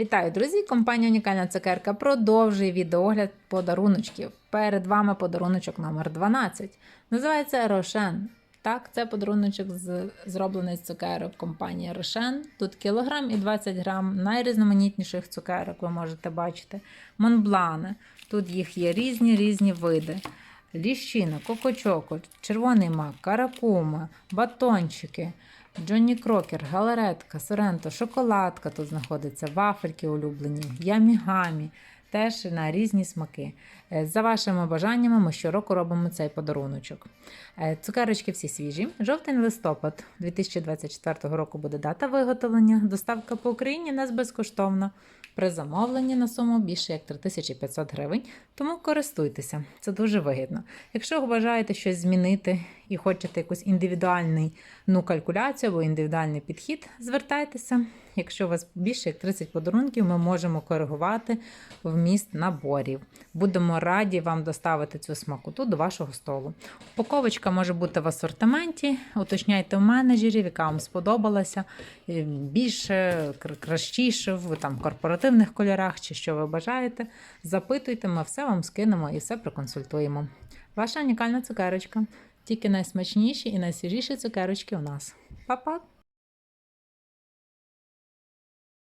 Вітаю, друзі! Компанія Унікальна цукерка продовжує відеогляд подаруночків. Перед вами подаруночок номер 12. Називається Рошен. Так, це подаруночок з, зроблений з цукерок компанії Рошен. Тут кілограм і 20 грам найрізноманітніших цукерок, ви можете бачити. Монблани. Тут їх є різні різні види. Ліщина, кокочоко, червоний мак, каракума, батончики, Джонні Крокер, галаретка, соренто, шоколадка тут знаходиться, вафельки улюблені, ямі-гамі, теж на різні смаки. Е, За вашими бажаннями ми щороку робимо цей подаруночок. Е, Цукерочки всі свіжі. Жовтень-листопад 2024 року буде дата виготовлення. Доставка по Україні нас безкоштовна. При замовленні на суму більше як 3500 гривень, тому користуйтеся, це дуже вигідно. Якщо бажаєте щось змінити і хочете якусь індивідуальну ну, калькуляцію або індивідуальний підхід, звертайтеся. Якщо у вас більше як 30 подарунків, ми можемо коригувати вміст наборів. Будемо раді вам доставити цю смакоту до вашого столу. Упаковочка може бути в асортименті. Уточняйте в менеджерів, яка вам сподобалася. е, Більше, кр- кращіше, в там корпоративних кольорах чи що ви бажаєте. Запитуйте, ми все вам скинемо і все проконсультуємо. Ваша унікальна цукерочка. Тільки найсмачніші і найсвіжіші цукерочки у нас. Па-па!